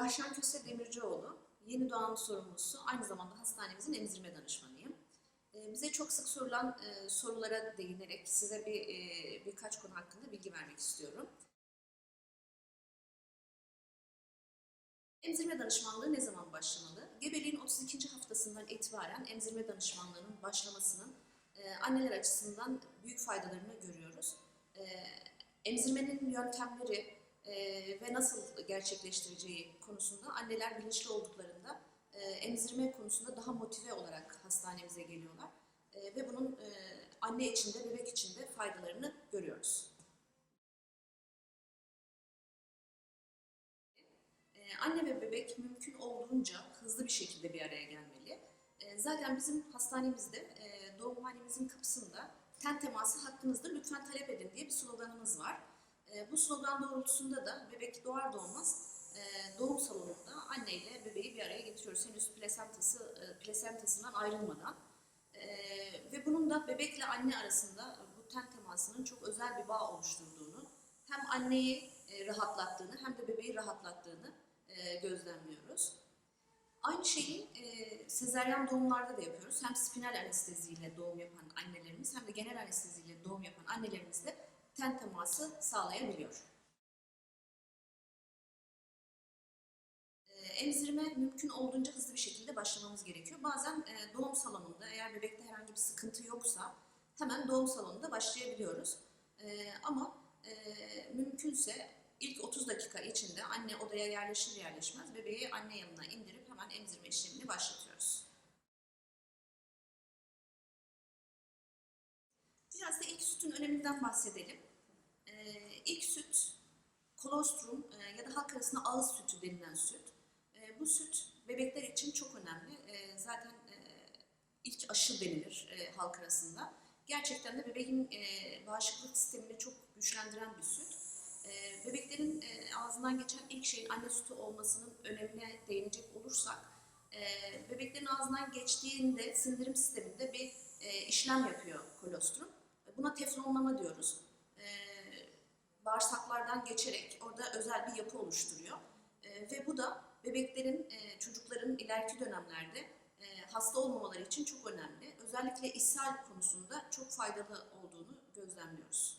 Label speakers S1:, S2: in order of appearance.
S1: Rahşan Köse Demircioğlu, yeni doğan sorumlusu, aynı zamanda hastanemizin emzirme danışmanıyım. Ee, Bize çok sık sorulan e, sorulara değinerek size bir e, birkaç konu hakkında bilgi vermek istiyorum. Emzirme danışmanlığı ne zaman başlamalı? Gebeliğin 32. haftasından itibaren emzirme danışmanlığının başlamasının e, anneler açısından büyük faydalarını görüyoruz. E, Emzirmenin yöntemleri e, ve nasıl gerçekleştireceği konusunda anneler bilinçli olduklarında e, emzirme konusunda daha motive olarak hastanemize geliyorlar. E, ve bunun e, anne için de bebek için de faydalarını görüyoruz. Anne ve bebek mümkün olduğunca hızlı bir şekilde bir araya gelmeli. Zaten bizim hastanemizde doğumhanemizin kapısında ten teması hakkınızdır lütfen talep edin diye bir sloganımız var. E, Bu slogan doğrultusunda da bebek doğar doğmaz e, doğum salonunda anne ile bebeği bir araya getiriyoruz. Henüz plasentası, e, plasentasından ayrılmadan. E, Ve bunun da bebekle anne arasında bu ten temasının çok özel bir bağ oluşturduğunu, hem anneyi rahatlattığını hem de bebeği rahatlattığını gözlemliyoruz. Aynı şeyi e, sezeryan doğumlarda da yapıyoruz. Hem spinal anesteziyle doğum yapan annelerimiz hem de genel anesteziyle doğum yapan annelerimiz de ten teması sağlayabiliyor. E, Emzirme mümkün olduğunca hızlı bir şekilde başlamamız gerekiyor. Bazen e, doğum salonunda eğer bebekte herhangi bir sıkıntı yoksa hemen doğum salonunda başlayabiliyoruz. E, ama e, mümkünse ilk 30 dakika içinde anne odaya yerleşir yerleşmez bebeği anne yanına indirip hemen emzirme Biraz da ilk sütün öneminden bahsedelim. Ee, ilk süt kolostrum e, ya da halk arasında ağız sütü denilen süt. E, bu süt bebekler için çok önemli. E, zaten e, ilk aşı denilir e, halk arasında. Gerçekten de bebeğin e, bağışıklık sistemini çok güçlendiren bir süt. E, bebeklerin e, ağzından geçen ilk şeyin anne sütü olmasının önemine değinecek olursak, e, bebeklerin ağzından geçtiğinde sindirim sisteminde bir e, işlem yapıyor kolostrum. Buna teflonlama diyoruz. E, bağırsaklardan geçerek orada özel bir yapı oluşturuyor. E, ve bu da bebeklerin, e, çocukların ileriki dönemlerde e, hasta olmamaları için çok önemli. Özellikle ishal konusunda çok faydalı olduğunu gözlemliyoruz.